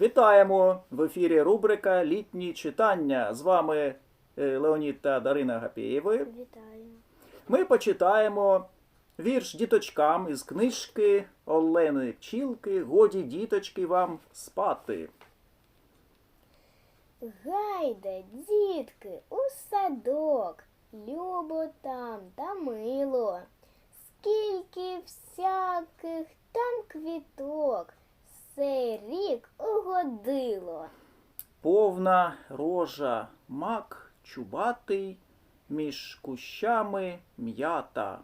Вітаємо в ефірі рубрика Літні читання. З вами е, Леонід та Дарина Гапєєви. Вітаю. Ми почитаємо вірш діточкам із книжки Олени Пчілки Годі діточки вам спати. Гайде, дітки, у садок, любо там та мило. Скільки всяких там квіток, угодило. Повна рожа мак чубатий, між кущами м'ята,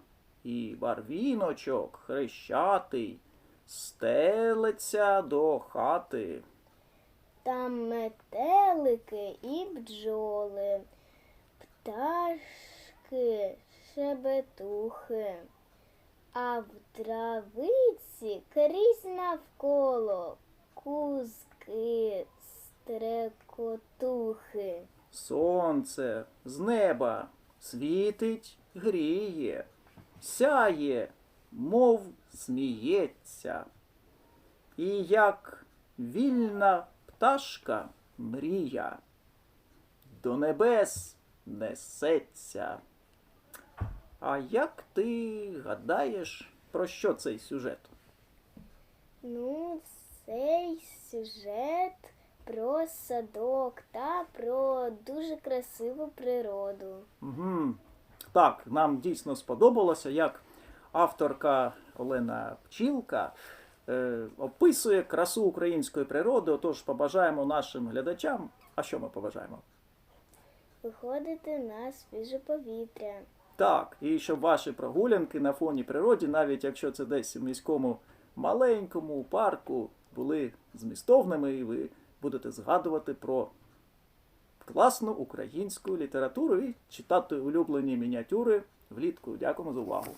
і барвіночок хрещатий, стелиться до хати. Там метелики і бджоли, пташки, шебетухи, а в травиці крізь навколо кузки стрекотухи. Сонце з неба світить, гріє, сяє, мов сміється. І як вільна пташка мрія, до небес несеться. А як ти гадаєш, про що цей сюжет? Ну, цей сюжет про садок та про дуже красиву природу. Угу. Так, нам дійсно сподобалося, як авторка Олена Пчілка е, описує красу української природи. Отож, побажаємо нашим глядачам. А що ми побажаємо? Виходити на свіже повітря. Так, і щоб ваші прогулянки на фоні природі, навіть якщо це десь у міському маленькому парку, були змістовними, і ви будете згадувати про класну українську літературу і читати улюблені мініатюри влітку. Дякуємо за увагу.